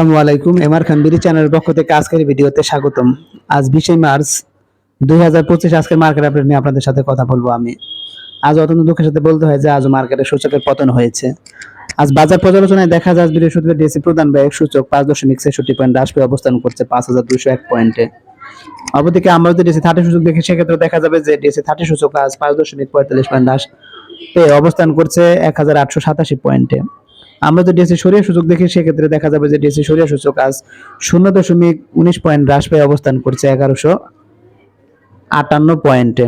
আসসালামু আলাইকুম, এমআর খান বিডি চ্যানেলের পক্ষ থেকে আজকের ভিডিওতে স্বাগতম। আজ বিশে মার্চ দুই হাজার পঁচিশ আজকের মার্কেট আপডেট নিয়ে আপনাদের সাথে কথা বলব আমি। আজ অত্যন্ত দুঃখের সাথে বলতে হয় যে আজ মার্কেটে সূচকের পতন হয়েছে। আজ বাজার পর্যালোচনায় দেখা যায়, আজ বৃহস্পতিবার ডিএসি প্রধান ব্যয় সূচক পাঁচ দশমিক ছেষট্টি পয়েন্ট হ্রাস পেয়ে অবস্থান করছে পাঁচ হাজার দুশো এক পয়েন্টে। অপরদিকে আমরা যদি ডিএসি থার্টি সূচক দেখি, সেক্ষেত্রে দেখা যাবে যে ডিএসি থার্টি সূচক আজ পাঁচ দশমিক পঁয়তাল্লিশ পয়েন্ট হ্রাস পেয়ে অবস্থান করছে এক হাজার আটশো সাতাশি পয়েন্টে। আমরা যদি ডিএসসি সরিয়া সূচক দেখি, সেক্ষেত্রে দেখা যাবে যে ডিএসসি সরিয়া সূচক আজ শূন্য দশমিক উনিশ পয়েন্ট হ্রাস পেয়ে অবস্থান করছে এগারোশো আটান্ন পয়েন্টে।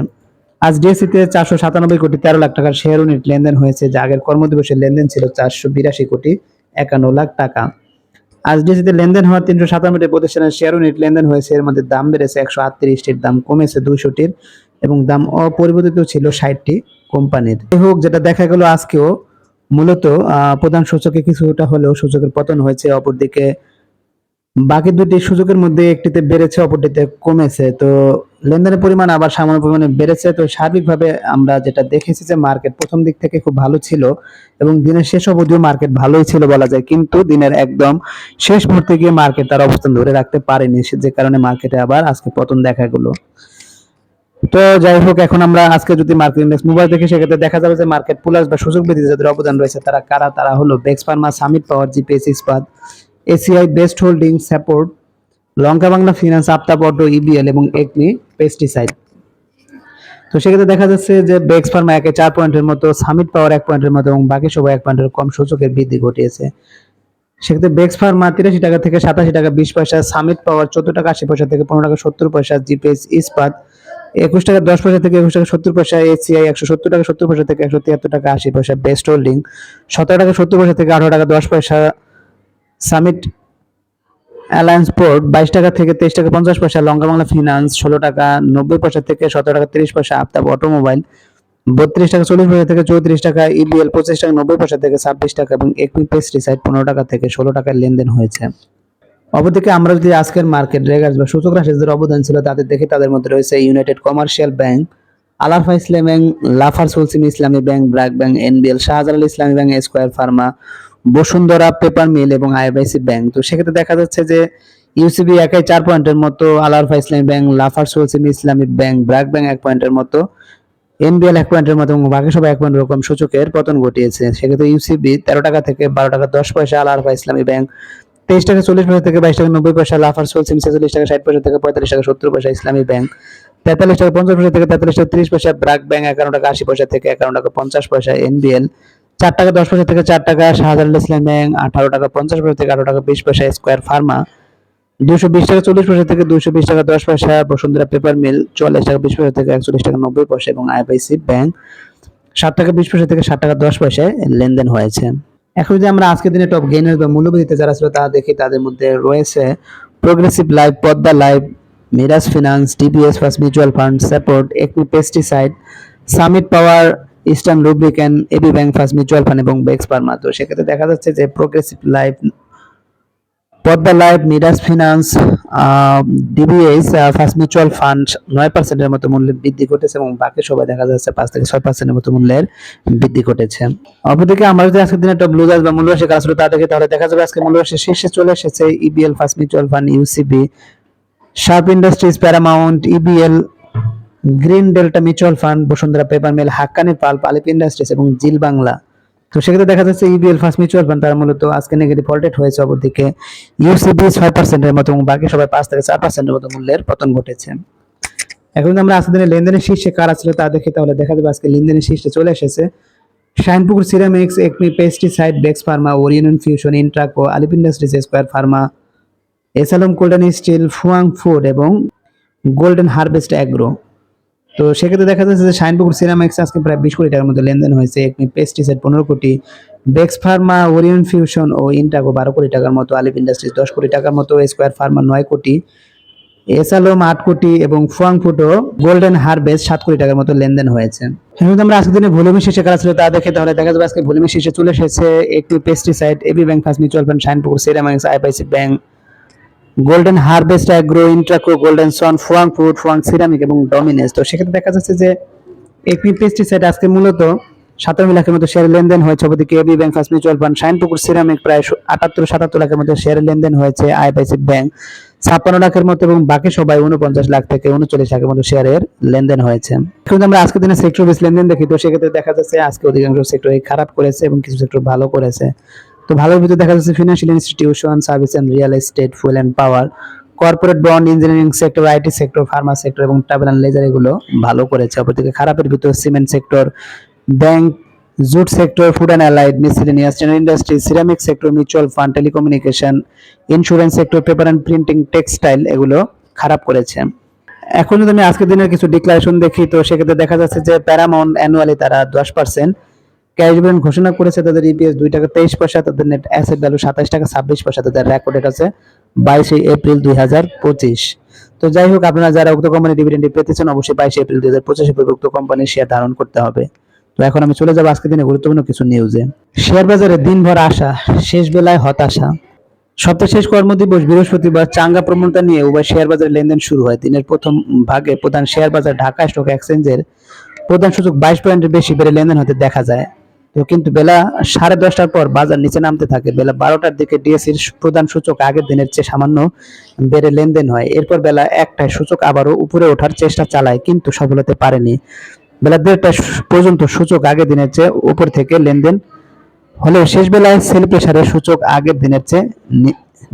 আজ ডিএসসিতে চারশো সাতানব্বই কোটি তেরো লাখ টাকার শেয়ার ইউনিট লেনদেন হয়েছে, যা আগের কর্মদিবসের লেনদেন ছিল চারশো বিরাশি কোটি একান্ন লাখ টাকা। আজ ডিএসসিতে লেনদেন হওয়া তিনশো সাতানব্বইটি প্রতিষ্ঠানের শেয়ার ইউনিট লেনদেন হয়েছে, এর মধ্যে দাম বেড়েছে একশো আটত্রিশটির, দাম কমেছে দুইশোটির এবং দাম অপরিবর্তিত ছিল ষাটটি কোম্পানির। হোক, যেটা দেখা গেল আজকেও মূলত প্রধান সূচকে কিছুটা হলেও সূচকের পতন হয়েছে, অপরদিকে বাকি দুটি সূচকের মধ্যে একটিতে বেড়েছে, অপরটিতে কমেছে। তো লেনদেনের পরিমাণ আবার সামান্য পরিমাণে বেড়েছে। তো সার্বিকভাবে আমরা যেটা দেখেছি যে মার্কেট প্রথম দিক থেকে খুব ভালো ছিল এবং দিনের শেষ অবধিও মার্কেট ভালোই ছিল বলা যায়। কিন্তু দিনের একদম শেষ মুহূর্তে গিয়ে মার্কেট তার অবস্থান ধরে রাখতে পারেনি যে কারণে মার্কেটে আবার আজকে পতন দেখা গেল। তো যাই হোক, এখন আমরা আজকে যদি মার্কেট ইন্ডেক্স মোবাইল দেখি, সেক্ষেত্রে দেখা যাবে যে মার্কেট প্লাস বা সুযোগ বৃদ্ধি যাদের অবদান রয়েছে, তারা কারা? তারা হলো Bex pharma Summit Power GPS Ispat ACI Best Holding support Lanka Bangla finance Aftab auto EBL এবং একমি পেস্টিসাইড তো সেক্ষেত্রে দেখা যাচ্ছে যে বেক্স ফার্মা একে চার পয়েন্টের মতো সামিট পাওয়ার এক পয়েন্টের মতো এবং বাকি সবাই এক পয়েন্টের কম সূচকের বৃদ্ধি ঘটিয়েছে। সেক্ষেত্রে বেক্স ফার্মা তিরাশি টাকা থেকে সাতাশি টাকা বিশ পয়সা সামিট পাওয়ার চোদ্দ টাকা আশি পয়সা থেকে পনেরো টাকা সত্তর পয়সা জিপিএস ইস্পাত একুশ টাকা দশ পয়সা থেকে একুশ টাকা সত্তর পয়সা এসিআই একশো সত্তর টাকা, সত্তর পয়সা থেকে একশো তিয়াত্তর টাকা, আশি পয়সা বেস্ট হোল্ডিং সতেরো টাকা, সত্তর পয়সা থেকে আঠারো টাকা, দশ পয়সা সামিট অ্যালায়েন্স পোর্ট বাইশ টাকা থেকে তেইশ টাকা, পঞ্চাশ পয়সা লঙ্কা বাংলা ফিনান্স ষোলো টাকা, নব্বই পয়সা থেকে সতেরো টাকা, তিরিশ পয়সা আফতাব অটোমোবাইল বত্রিশ টাকা, চল্লিশ পয়সা থেকে চৌত্রিশ টাকা ইবিএল পঁচিশ টাকা, নব্বই পয়সা থেকে ছাব্বিশ টাকা এবং একমি পেস্টিসাইড পনেরো টাকা থেকে ষোলো টাকার লেনদেন হয়েছে। অপরদিকে আমরা যদি আজকের মার্কেট রেগার্স বা সূচক রাশি যাদের অবদান ছিল তাদের দেখি তাদের মধ্যে রয়েছে ইউনাইটেড কমার্শিয়াল ব্যাংক আলাফা ইসলামী ব্যাংক লাফার সুলসিম Islami bank BRAC bank NBL Shahjalal Islami bank Square pharma Bashundhara paper mill এবং আইএফআইসি ব্যাংক তো সেক্ষেত্রে দেখা যাচ্ছে যে ইউসিবি একাই চার পয়েন্টের মতো আলারফা ইসলামী ব্যাংক লাফার সুলসিম ইসলামী ব্যাংক ব্র্যাক ব্যাংক এক পয়েন্টের মতো এনবিএল এক পয়েন্টের মতো এবং বাকি সবাই এক পয়েন্ট রকম সূচকের পতন ঘটিয়েছে। সেক্ষেত্রে ইউসিবি তেরো টাকা থেকে বারো টাকা দশ পয়সা আলারফা ইসলামী ব্যাংক তেইশ টাকা চল্লিশ পয়সা থেকে বাইশ টাকা নব্বই পয়সা, লাফার চলছে ছেচল্লিশ টাকা, ষাট পয়সা থেকে পঁয়তাল্লিশ টাকা, সত্তর পয়সা ইসলামী ব্যাংক। তেতাল্লিশ টাকা, পঞ্চাশ পয়সা থেকে তেতাল্লিশ টাকা, তিরিশ পয়সা ব্রাক ব্যাংক একান্ন টাকা আশি পয়সা থেকে একান্ন টাকা পঞ্চাশ পয়সা এনবিএল। চার টাকা, দশ পয়সা থেকে চার টাকা শাহজালাল ইসলাম ব্যাংক, আঠারো টাকা, পঞ্চাশ পয়সা থেকে আঠারো টাকা, বিশ পয়সা স্কোয়ার ফার্মা। দুশো বিশ টাকা, চল্লিশ পয়সা থেকে দুশো বিশ টাকা, দশ পয়সা বসুন্ধরা পেপার মিল, চুয়াল্লিশ টাকা, বিশ পয়সা থেকে একচল্লিশ টাকা, নব্বই পয়সা এবং আইএফআইসি ব্যাংক। সাত টাকা, বিশ পয়সা থেকে ষাট টাকা, দশ পয়সায় লেনদেন হয়েছে। এখন যদি আমরা আজকের দিনে টপ গেইনার বা মূল্যবৃদ্ধিতে যারা ছিল তা দেখি, তাদের মধ্যে রয়েছে Progressive Life Padma life Miraj finance DBS first mutual fund support Acme pesticide Summit Power Eastern lubricant AB bank first mutual fund এবং বেক্স ফার্মা তো সেক্ষেত্রে দেখা যাচ্ছে যে Progressive Life Padma life, Miraj finance DBS first mutual fund, নয় পার্সেন্টের মতো মূল্যে বৃদ্ধি ঘটেছে এবং বাকি সবাই দেখা যাচ্ছে পাঁচ থেকে ছয় পার্সেন্টের মতো মূল্যের বৃদ্ধি ঘটেছে। অপরদিকে আমরা যদি আজকের দিনে টপ লুজার্স বা মূল্যরাশি কাজ তা দেখি, তাহলে দেখা যাবে আজকে মূল্যরাশি শীর্ষে চলে এসেছে E EBL first mutual fund UCB sharp industries Paramount EBL green delta mutual fund, Bashundhara paper mill, Haqqani pulp, Alif industries এবং জিল বাংলা। তো সেক্ষেত্রে দেখা যাচ্ছে ইবিএল ফার্স্ট মিউচুয়াল ফান্ড তারা মূলত আজকে নেগেটিভ ফল্টেড হয়েছে অপরদিকে। ইউসিবি ছয় পার্সেন্টের মতো এবং বাকি সবাই পাঁচ থেকে চার পার্সেন্টের মতো মূল্যের পতন ঘটেছে। এখন আমরা আজকের দিনে লেনদেনের শীর্ষে কারা ছিল তা দেখি, তাহলে দেখা যাবে আজকে লেনদেনের শীর্ষে চলে এসেছে Shinepukur ceramics Acme, pesticide Bex pharma, Orion fusion, Intraco, Alif industries, Square pharma, S Alam golden steel Fuwang food এবং গোল্ডেন হারভেস্ট অ্যাগ্রো। তো সেক্ষেত্রে দেখা যাচ্ছে যে শাইনপুকুর সিরামিক্স আজকে প্রায় বিশ কোটি টাকার মধ্যে লেনদেন হয়েছে। একমি পেস্টিসাইড পনেরো কোটি। বেক্স ফার্মা ওরিয়ন ফিউশন ও ইন্টাগো বারো কোটি টাকার মতো। আলিফ ইন্ডাস্ট্রিজ দশ কোটি টাকার মতো। স্কোয়ার ফার্মা নয় কোটি। এসালোম আট কোটি এবং ফুয়াং ফুটো গোল্ডেন হারভেস্ট সাত কোটি টাকার মতো লেনদেন হয়েছে। এখন আমরা আজকের দিনে ভলিউমের শীর্ষে কারা ছিল তা দেখে তাহলে দেখা যাবে আজকে ভলিউমের শীর্ষে চলে এসেছে একটি pesticide AB bank first mutual fund Shinepukur ceramics IPIC bank golden harvest agro Intraco golden son Fuwang food Fuwang ceramic এবং ডমিনেস তো সেক্ষেত্রে দেখা যাচ্ছে যে একটি পেস্টিসাইড আজকে মূলত সাতান্ন লাখের মতো শেয়ার লেনদেন হয়েছে। অপরদিকে AB bank first mutual fund Shinepukur ceramic প্রায় আটাত্তর, সাতাত্তর লাখের মতো শেয়ার লেনদেন হয়েছে আইপিআইসি ব্যাংক ছাপ্পান্ন লাখের মতো এবং বাকি সবাই উনপঞ্চাশ লাখ থেকে উনচল্লিশ লাখের মতো শেয়ারের লেনদেন হয়েছে। কিন্তু আমরা আজকের দিনে সেক্টর বেস লেনদেন দেখি, তো সেক্ষেত্রে দেখা যাচ্ছে আজকে অধিকাংশ সেক্টর খারাপ করেছে এবং কিছু সেক্টর ভালো করেছে। তো ভালোর ভিতরে দেখা যাচ্ছে financial institution service and real estate fuel and power corporate bond engineering sector IT sector pharma sector এবং ট্রাভেল অ্যান্ড লেজার এগুলো ভালো করেছে। অপরদিকে খারাপের ভিতরে cement sector bank jute sector food and allied miscellaneous general industry ceramic sector mutual fund telecommunication insurance sector paper and printing textile এগুলো খারাপ করেছে। এখন যদি আমি আজকের দিনের কিছু ডিক্লারেশন দেখি, তো সেক্ষেত্রে দেখা যাচ্ছে যে প্যারামাউন্ট অ্যানুয়ালি তারা দশ পার্সেন্ট ক্যাশ ব্যালেন্স ঘোষণা করেছে তাদের ইপিএস দুই টাকা তেইশ পয়সা, তাদের নেট অ্যাসেট ভ্যালু সাতাশ টাকা ছাব্বিশ পয়সা, তাদের রেকর্ডেড আছে বাইশে এপ্রিল দুই হাজার পঁচিশ। তো যাই হোক, আপনারা যারা উক্ত কোম্পানি ডিভিডেন্ড পেতে চান অবশ্যই বাইশে এপ্রিল দুই হাজার পঁচিশে উক্ত কোম্পানির শেয়ার ধারণ করতে হবে। তো এখন আমি চলে যাব আজকের দিনে গুরুত্বপূর্ণ কিছু নিউজে শেয়ার বাজারে দিনভর আশা, শেষ বেলায় হতাশা। সপ্তাহ শেষ কর্মদিবস বৃহস্পতিবার, চাঙ্গা প্রবণতা নিয়ে উভয় শেয়ার বাজারে লেনদেন শুরু হয়। দিনের প্রথম ভাগে প্রধান শেয়ার বাজার ঢাকা স্টক এক্সচেঞ্জের প্রধান সূচক বাইশ পয়েন্টের বেশি বেড়ে লেনদেন হতে দেখা যায়। তো কিন্তু বেলা সাড়ে দশটার পর বাজার নিচে নামতে থাকে। বেলা বারোটার দিকে ডিএসির প্রধান সূচক আগের দিনের চেয়ে সামান্য বেড়ে লেনদেন হয়। এরপর বেলা একটায় সূচক আবারও উপরে ওঠার চেষ্টা চালায়, কিন্তু সফল হতে পারেনি। বেলা দেড়টা পর্যন্ত সূচক আগের দিনের চেয়ে উপর থেকে লেনদেন হলেও শেষ বেলায় সেল প্রেসারের সূচক আগের দিনের চেয়ে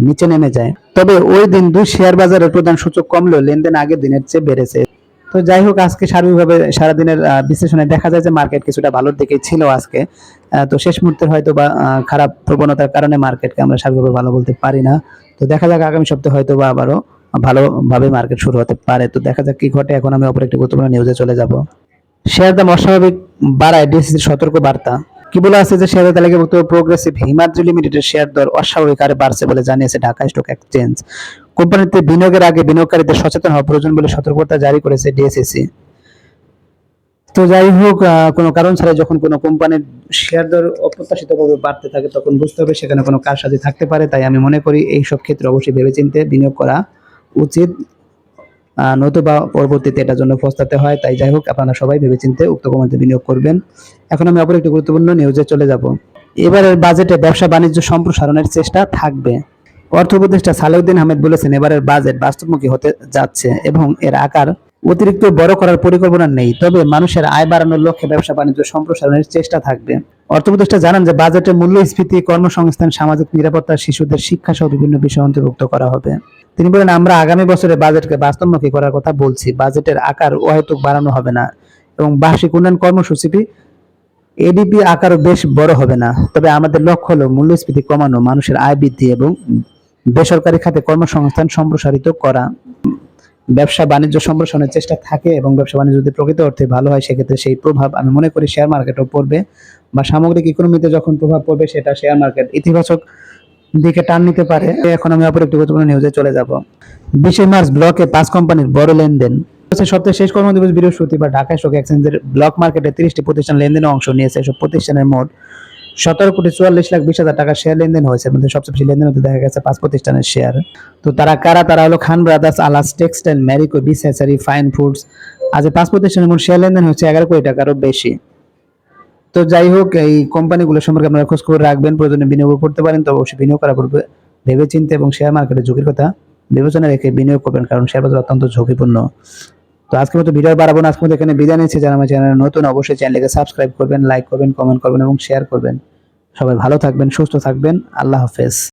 নিচে নেমে যায়। তবে ওই দিন দুই শেয়ার বাজারের প্রধান সূচক কমলেও লেনদেন আগের দিনের চেয়ে বেড়েছে। তো যাই হোক, আজকে সার্বিকভাবে সারাদিনের বিশ্লেষণে দেখা যায় যে মার্কেট কিছুটা ভালোর দিকে ছিল আজকে। তো শেষ মুহূর্তে হয়তো বা খারাপ প্রবণতার কারণে মার্কেটকে আমরা সার্বিকভাবে ভালো বলতে পারি না। তো দেখা যাক আগামী সপ্তাহে হয়তো বা আবারও ভালোভাবে মার্কেট শুরু হতে পারে। তো দেখা যাক কি ঘটে। এখন আমি অপর একটি গুরুত্বপূর্ণ নিউজে চলে যাব। শেয়ার দাম অস্বাভাবিক বাড়ায় ডিএসসির সতর্ক বার্তা কি বলে আছে যে শেয়ার তালিকাভুক্ত প্রোগ্রেসিভ হিমাদ্রি লিমিটেডের শেয়ার দর অস্বাভাবিক হারে বাড়ছে বলে জানিয়েছে ঢাকা স্টক এক্সচেঞ্জ কোম্পানিতে বিনিয়োগের আগে বিনিয়োগকারীদের সচেতন হওয়া প্রয়োজন বলে সতর্কতা জারি করেছে ডিএসসিসি তো যাই হোক কোনো কারণ ছাড়া যখন কোনো কোম্পানির শেয়ার দর অপ্রত্যাশিতভাবে বাড়তে থাকে, তখন বুঝতে হবে সেখানে কোনো কারসাজি থাকতে পারে। তাই আমি মনে করি এই সব ক্ষেত্রে অবশ্যই ভেবেচিন্তে বিনিয়োগ করা উচিত। নতুবা পরবর্তীতে এটার জন্য পস্তাতে হয়। তাই যাই হোক, আপনারা সবাই ভেবেচিন্তে উক্ত কোম্পানিতে বিনিয়োগ করবেন। এখন আমি অপর একটি গুরুত্বপূর্ণ নিউজে চলে যাব। এবারের বাজেটে ব্যবসা বাণিজ্য সম্প্রসারণের চেষ্টা থাকবে। অর্থ উপদেষ্টা সালেউদ্দিন আহমেদ বলেছেন, এবারের বাজেট বাস্তবমুখী হতে যাচ্ছে এবং এর আকার অতিরিক্ত বড় করার পরিকল্পনা নেই। তবে মানুষের আয় বাড়ানোর লক্ষ্যে ব্যবসা বাণিজ্য সম্প্রসারণের চেষ্টা থাকবে। অর্থ উপদেষ্টা জানান যে বাজেটে মূল্যস্ফীতি, কর্মসংস্থান, সামাজিক নিরাপত্তা, শিশুদের শিক্ষা সহ বিভিন্ন বিষয় অন্তর্ভুক্ত করা হবে। তিনি বলেন, আমরা আগামী বছরে বাজেটকে বাস্তবমুখী করার কথা বলছি। বাজেটের আকার অহেতুক বাড়ানো হবে না এবং বার্ষিক উন্নয়ন কর্মসূচিটি এডিপি আকারও বেশ বড় হবে না। তবে আমাদের লক্ষ্য হলো মূল্যস্ফীতি কমানো, মানুষের আয় বৃদ্ধি এবং বেসরকারি খাতে কর্মসংস্থান সম্প্রসারিত করা। ব্যবসা বাণিজ্য সম্প্রসারণের চেষ্টা থাকে এবং ব্যবসা বাণিজ্য যদি প্রকৃত অর্থে ভালো হয়, সেক্ষেত্রে সেই প্রভাব আমি মনে করি শেয়ার মার্কেটও পড়বে বা সামগ্রিক ইকোনমিতে যখন প্রভাব পড়বে, সেটা শেয়ার মার্কেট ইতিবাচক দিকে টান নিতে পারে। এখন আমি অপর একটি গুরুত্বপূর্ণ নিউজে চলে যাব। বিশে মার্চ ব্লকে পাঁচ কোম্পানির বড় লেনদেন। সপ্তাহের শেষ কর্মদিবস বৃহস্পতিবার ঢাকা স্টক এক্সচেঞ্জের ব্লক মার্কেটে তিরিশটি প্রতিষ্ঠান লেনদেনে অংশ নিয়েছে। এসব প্রতিষ্ঠানের মোট সতেরো কোটি চুয়াল্লিশ লাখ বিশ হাজার টাকা শেয়ার লেনদেন হয়েছে মধ্যে সবচেয়ে বেশি লেনদেন হতে দেখা গেছে পাঁচ প্রতিষ্ঠানের শেয়ার তো তারা কারা? তারা হলো খান ব্রাদার্স আলাস টেক্সটাইল ম্যারিকো বিস হ্যাচারি ফাইন ফুডস আজ পাঁচ প্রতিষ্ঠানের মোট শেয়ার লেনদেন হচ্ছে এগারো কোটি টাকারও বেশি। তো যাই হোক, এই কোম্পানিগুলো সম্পর্কে আপনারা খোঁজ খবর রাখবেন, প্রয়োজনে বিনিয়োগ করতে পারেন তো অবশ্যই বিনিয়োগ করার পূর্বে ভেবে চিন্তে এবং শেয়ার মার্কেটের ঝুঁকির কথা বিবেচনা রেখে বিনিয়োগ করবেন, কারণ শেয়ার বাজার অত্যন্ত ঝুঁকিপূর্ণ। তো আজকে মতো ভিডিও বাড়াবো না। আজকে মতো এখানে বিদায় নিচ্ছি। যারা আমার চ্যানেলে নতুন, অবশ্যই চ্যানেলকে সাবস্ক্রাইব করবেন, লাইক করবেন কমেন্ট করবেন এবং শেয়ার করবেন। সবাই ভালো থাকবেন, সুস্থ থাকবেন। আল্লাহ হাফেজ।